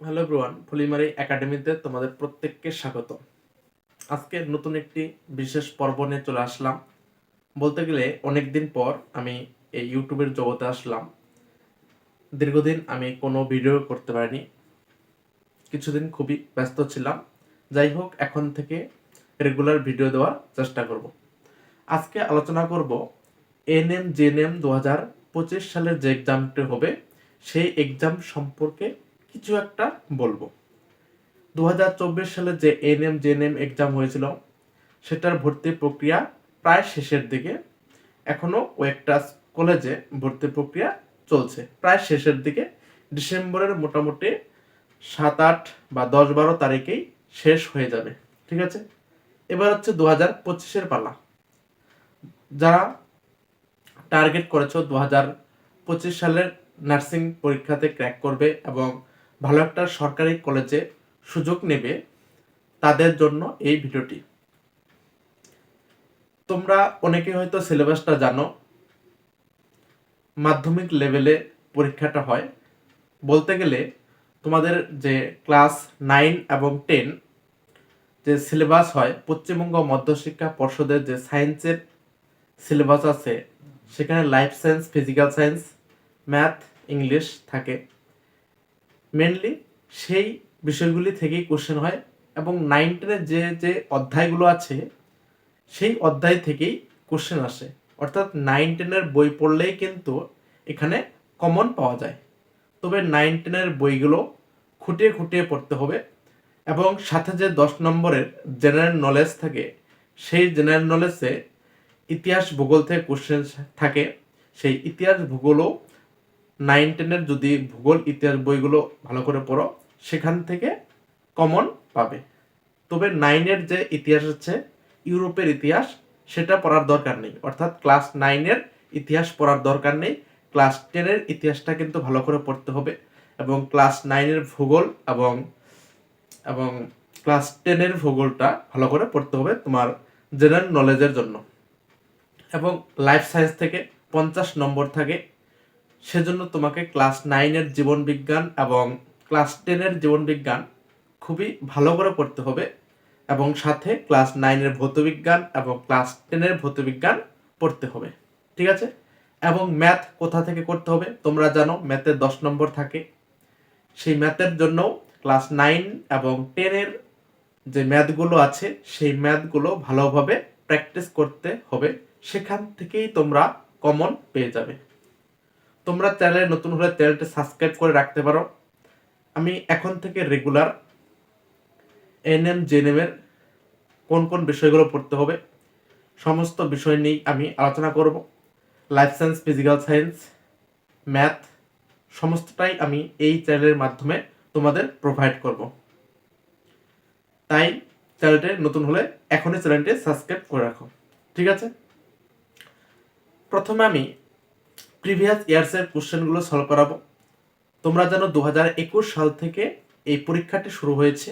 Hello everyone ফুলিমারি একাডেমিতে তোমাদের প্রত্যেককে স্বাগত আজকে নতুন একটি বিশেষ পর্ব নিয়ে চলে আসলাম। বলতে গেলে অনেক দিন পর আমি এই ইউটিউবের জগতে আসলাম। দীর্ঘদিন আমি কোনো ভিডিও করতে পারিনি। কিছুদিন খুবই ব্যস্ত ছিলাম। যাই হোক, এখন থেকে রেগুলার ভিডিও দেওয়ার চেষ্টা করব। আজকে আলোচনা করব, এনএম, জেএনএম দু হাজার পঁচিশ সালের যে এক্সামটি হবে, সেই এক্সাম সম্পর্কে কিছু একটা বলব। দু হাজার চব্বিশ সালে যে এনএম জেএনএম এক্সাম হয়েছিল, সেটার ভর্তি প্রক্রিয়া প্রায় শেষের দিকে। এখনও কয়েকটা কলেজে ভর্তি প্রক্রিয়া চলছে। প্রায় শেষের দিকে। ডিসেম্বরের মোটামুটি সাত আট বা দশ বারো তারিখেই শেষ হয়ে যাবে। ঠিক আছে? এবার হচ্ছে দু হাজার পঁচিশের পালা। যারা টার্গেট করেছ দু হাজার পঁচিশ সালের নার্সিং পরীক্ষাতে ক্র্যাক করবে এবং ভালো একটা সরকারি কলেজে সুযোগ নেবে তাদের জন্য এই ভিডিওটি। তোমরা অনেকে হয়তো সিলেবাসটা জানো। মাধ্যমিক লেভেলে পরীক্ষাটা হয়। বলতে গেলে তোমাদের যে ক্লাস নাইন এবং টেন যে সিলেবাস হয়, পশ্চিমবঙ্গ মধ্যশিক্ষা পর্ষদের যে সায়েন্সের সিলেবাস আছে, সেখানে life science, physical science, math, English থাকে। মেনলি সেই বিষয়গুলি থেকেই কোশ্চেন হয় এবং নাইন টেনের যে যে অধ্যায়গুলো আছে, সেই অধ্যায় থেকেই কোশ্চেন আসে। অর্থাৎ নাইন টেনের বই পড়লেই কিন্তু এখানে কমন পাওয়া যায়। তবে নাইন টেনের বইগুলো খুঁটিয়ে খুঁটিয়ে পড়তে হবে এবং সাথে যে দশ নম্বরের জেনারেল নলেজ থাকে, সেই জেনারেল নলেজে ইতিহাস ভূগোল থেকে কোশ্চেন থাকে। সেই ইতিহাস ভূগোলও নাইন টেনের যদি ভূগোল, ইতিহাস বইগুলো ভালো করে পড়ো, সেখান থেকে কমন পাবে। তবে নাইনের যে ইতিহাস আছে, ইউরোপের ইতিহাস, সেটা পড়ার দরকার নেই। অর্থাৎ ক্লাস নাইনের ইতিহাস পড়ার দরকার নেই। ক্লাস টেনের ইতিহাসটা কিন্তু ভালো করে পড়তে হবে এবং ক্লাস নাইনের ভূগোল এবং এবং ক্লাস টেনের ভূগোলটা ভালো করে পড়তে হবে তোমার জেনারেল নলেজের জন্য। এবং লাইফ সায়েন্স থেকে পঞ্চাশ নম্বর থাকে সেজন্য তোমাকে ক্লাস নাইনের জীবন বিজ্ঞান এবং ক্লাস টেনের জীবন বিজ্ঞান খুবই ভালো করে পড়তে হবে এবং সাথে ক্লাস নাইনের ভৌতবিজ্ঞান এবং ক্লাস টেনের ভৌতবিজ্ঞান পড়তে হবে, ঠিক আছে? এবং ম্যাথ কোথা থেকে করতে হবে? তোমরা জানো ম্যাথে দশ নম্বর থাকে। সেই ম্যাথের জন্য ক্লাস নাইন এবং টেনের যে ম্যাথগুলো আছে, সেই ম্যাথগুলো ভালোভাবে প্র্যাকটিস করতে হবে। সেখান থেকেই তোমরা কমন পেয়ে যাবে। তোমরা চ্যানেলে নতুন হলে চ্যানেলটি সাবস্ক্রাইব করে রাখতে পারো। আমি এখন থেকে রেগুলার এনএম জেএনএমের কোন কোন বিষয়গুলো পড়তে হবে, সমস্ত বিষয় নিয়েই আমি আলোচনা করব। Life science physical science math সমস্তটাই আমি এই চ্যানেলের মাধ্যমে তোমাদের প্রোভাইড করব। তাই চ্যানেলটি নতুন হলে এখনই চ্যানেলটি সাবস্ক্রাইব করে রাখো। ঠিক আছে? প্রথমে আমি প্রিভিয়াস ইয়ার্সের কোশ্চেনগুলো সলভ করাবো। তোমরা জানো দু হাজার একুশ সাল থেকে এই পরীক্ষাটি শুরু হয়েছে।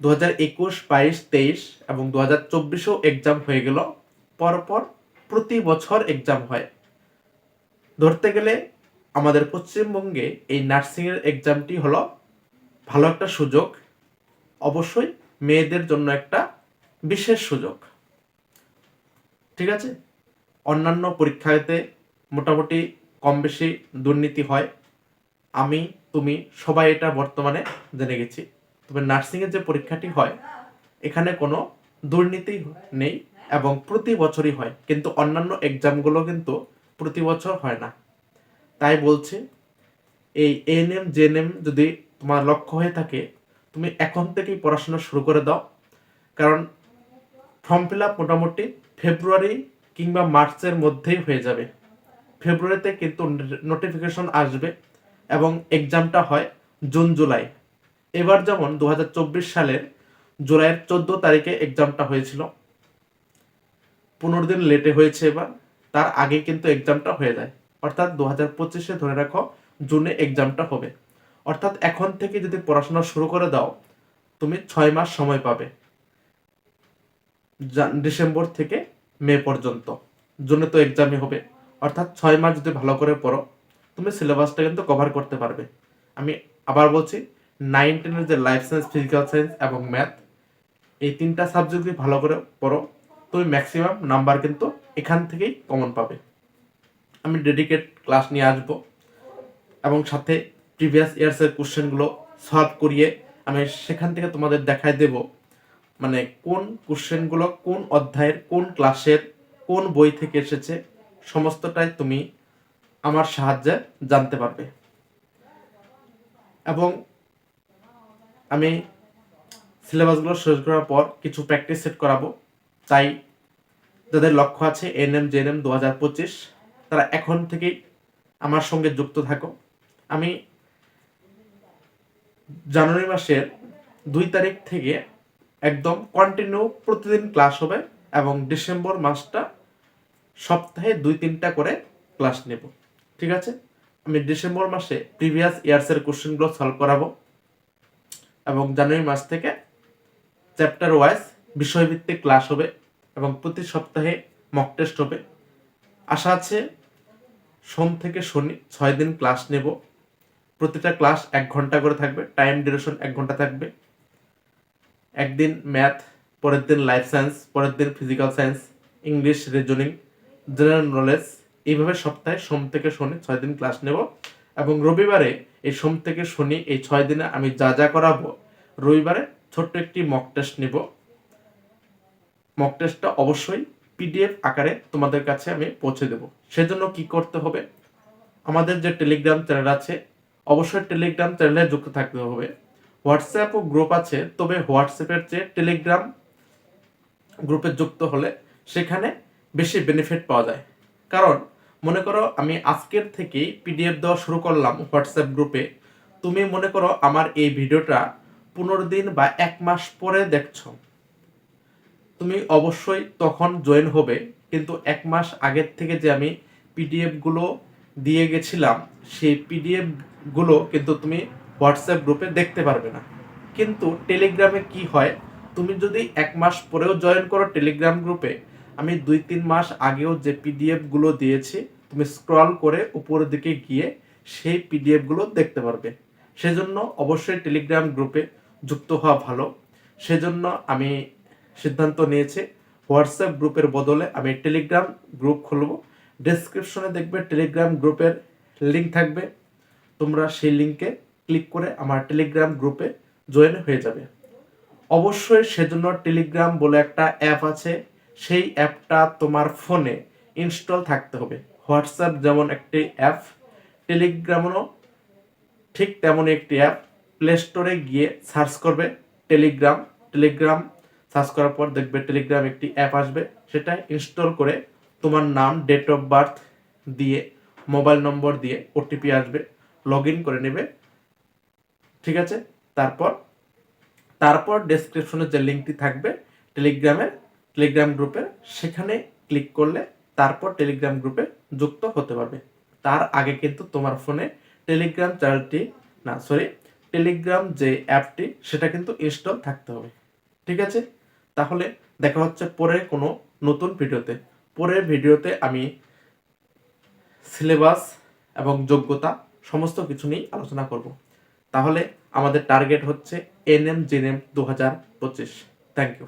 দু হাজার একুশ, বাইশ, তেইশ এবং দু হাজার চব্বিশেও এক্সাম হয়ে গেল। পরপর প্রতি বছর এক্সাম হয়। ধরতে গেলে আমাদের পশ্চিমবঙ্গে এই নার্সিংয়ের এক্সামটি হলো ভালো একটা সুযোগ, অবশ্যই মেয়েদের জন্য একটা বিশেষ সুযোগ। ঠিক আছে? অন্যান্য পরীক্ষাতে মোটামুটি কম বেশি দুর্নীতি হয়। আমি, তুমি সবাই এটা বর্তমানে জেনে গেছি। তবে নার্সিংয়ের যে পরীক্ষাটি হয়, এখানে কোনো দুর্নীতি নেই এবং প্রতি বছরই হয়, কিন্তু অন্যান্য এক্সামগুলো কিন্তু প্রতি বছর হয় না। তাই বলছে, এই এএনএম জেএনএম যদি তোমার লক্ষ্য হয়ে থাকে, তুমি এখন থেকেই পড়াশোনা শুরু করে দাও। কারণ ফর্ম ফিল আপ মোটামুটি ফেব্রুয়ারি কিংবা মার্চের মধ্যেই হয়ে যাবে। ফেব্রুয়ারিতে কিন্তু নোটিফিকেশন আসবে এবং এক্সামটা হয় জুন, জুলাই। এবার যেমন দু হাজার চব্বিশ সালের জুলাইয়ের চোদ্দ তারিখে এক্সামটা হয়েছিল। পনেরো দিন লেটে হয়েছে এবার। তার আগে কিন্তু এক্সামটা হয়ে যায়। অর্থাৎ দু হাজার পঁচিশে ধরে রাখো জুনে এক্সামটা হবে। অর্থাৎ এখন থেকে যদি পড়াশোনা শুরু করে দাও, তুমি ছয় মাস সময় পাবে। ডিসেম্বর থেকে মে পর্যন্ত। জুনে তো এক্সামই হবে। অর্থাৎ ছয় মাস যদি ভালো করে পড়ো, তুমি সিলেবাসটা কিন্তু কভার করতে পারবে। আমি আবার বলছি নাইন টেনের যে লাইফ সায়েন্স ফিজিক্যাল সায়েন্স এবং ম্যাথ এই তিনটা সাবজেক্ট যদি ভালো করে পড়ো, তুমি ম্যাক্সিমাম নাম্বার কিন্তু এখান থেকেই কমন পাবে। আমি ডেডিকেট ক্লাস নিয়ে আসব এবং সাথে প্রিভিয়াস ইয়ার্সের কোশ্চেনগুলো সলভ করিয়ে আমি সেখান থেকে তোমাদের দেখায় দেব। মানে কোন কোশ্চেনগুলো কোন অধ্যায়ের, কোন ক্লাসের কোন বই থেকে এসেছে, সমস্তটাই তুমি আমার সাহায্যে জানতে পারবে। এবং আমি সিলেবাসগুলো শেষ করার পর কিছু প্র্যাকটিস সেট করাবো। তাই যাদের লক্ষ্য আছে এনএম জেএনএম দু হাজার পঁচিশ, তারা এখন থেকেই আমার সঙ্গে যুক্ত থাকো। আমি জানুয়ারি মাসের দুই তারিখ থেকে একদম কন্টিনিউ প্রতিদিন ক্লাস হবে এবং ডিসেম্বর মাসটা সপ্তাহে দুই তিনটা করে ক্লাস নেব। ঠিক আছে? আমি ডিসেম্বর মাসে প্রিভিয়াস ইয়ার্সের কোশ্চেনগুলো সলভ করাবো এবং জানুয়ারি মাস থেকে চ্যাপ্টার ওয়াইজ বিষয়ভিত্তিক ক্লাস হবে এবং প্রতি সপ্তাহে মক টেস্ট হবে। আশা আছে সোম থেকে শনি ছয় দিন ক্লাস নেব। প্রতিটা ক্লাস এক ঘণ্টা করে থাকবে। টাইম ডিউরেশন এক ঘণ্টা থাকবে। একদিন ম্যাথ, পরের দিন লাইফ সায়েন্স, পরের দিন physical science, English reasoning, general knowledge. এইভাবে সপ্তাহে সোম থেকে শনি ছয় দিন ক্লাস নেব এবং রবিবারে এই সোম থেকে শনি এই ছয় দিনে আমি যা যা করাবো, রবিবারে ছোট্ট একটি মক টেস্ট নিব। মক টেস্টটা অবশ্যই পিডিএফ আকারে তোমাদের কাছে আমি পৌঁছে দেব। সেজন্য কি করতে হবে? আমাদের যে টেলিগ্রাম চ্যানেল আছে, অবশ্যই টেলিগ্রাম চ্যানেলে যুক্ত থাকতে হবে। হোয়াটসঅ্যাপ ও গ্রুপ আছে, তবে হোয়াটসঅ্যাপের চেয়ে টেলিগ্রাম গ্রুপে যুক্ত হলে সেখানে বেশি বেনিফিট পাওয়া যায়। কারণ, মনে করো আমি আজকের থেকেই পিডিএফ দেওয়া শুরু করলাম হোয়াটসঅ্যাপ গ্রুপে। তুমি মনে করো আমার এই ভিডিওটা পনেরো দিন বা এক মাস পরে দেখছ। তুমি অবশ্যই তখন জয়েন হবে, কিন্তু এক মাস আগের থেকে যে আমি পিডিএফগুলো দিয়ে গেছিলাম, সেই পিডিএফগুলো কিন্তু তুমি হোয়াটসঅ্যাপ গ্রুপে দেখতে পারবে না। কিন্তু টেলিগ্রামে কি হয়, তুমি যদি এক মাস পরেও জয়েন করো টেলিগ্রাম গ্রুপে, আমি দুই তিন মাস আগেও যে পিডিএফগুলো দিয়েছি, তুমি স্ক্রল করে উপরের দিকে গিয়ে সেই পিডিএফগুলো দেখতে পারবে। সেজন্য অবশ্যই টেলিগ্রাম গ্রুপে যুক্ত হওয়া ভালো। সেজন্য আমি সিদ্ধান্ত নিয়েছি, হোয়াটসঅ্যাপ গ্রুপের বদলে আমি টেলিগ্রাম গ্রুপ খুলব। ডেসক্রিপশনে দেখবে টেলিগ্রাম গ্রুপের লিঙ্ক থাকবে। তোমরা সেই লিঙ্কে ক্লিক করে আমার টেলিগ্রাম গ্রুপে জয়েন হয়ে যাবে। অবশ্যই সেজন্য টেলিগ্রাম বলে একটা অ্যাপ আছে, সেই অ্যাপটা তোমার ফোনে ইনস্টল থাকতে হবে। হোয়াটসঅ্যাপ যেমন একটি অ্যাপ টেলিগ্রামও ঠিক তেমনই একটি অ্যাপ প্লে স্টোরে গিয়ে সার্চ করবে টেলিগ্রাম টেলিগ্রাম সার্চ করার পর দেখবে টেলিগ্রাম একটি অ্যাপ আসবে, সেটা ইনস্টল করে তোমার নাম ডেট অফ বার্থ দিয়ে মোবাইল নম্বর দিয়ে ওটিপি আসবে লগ করে নেবে। ঠিক আছে? তারপর তারপর ডেসক্রিপশনে যে লিঙ্কটি থাকবে টেলিগ্রামের টেলিগ্রাম গ্রুপের সেখানে ক্লিক করলে তারপর টেলিগ্রাম গ্রুপে যুক্ত হতে পারবে। তার আগে কিন্তু তোমার ফোনে টেলিগ্রাম চ্যানেলটি না সরি টেলিগ্রাম যে অ্যাপটি সেটা কিন্তু ইনস্টল থাকতে হবে। ঠিক আছে? তাহলে দেখা হচ্ছে পরের কোনো নতুন ভিডিওতে। পরের ভিডিওতে আমি সিলেবাস এবং যোগ্যতা সমস্ত কিছু নিয়ে আলোচনা করব। তাহলে আমাদের টার্গেট হচ্ছে এন এম জেনএম দু হাজার পঁচিশ। Thank you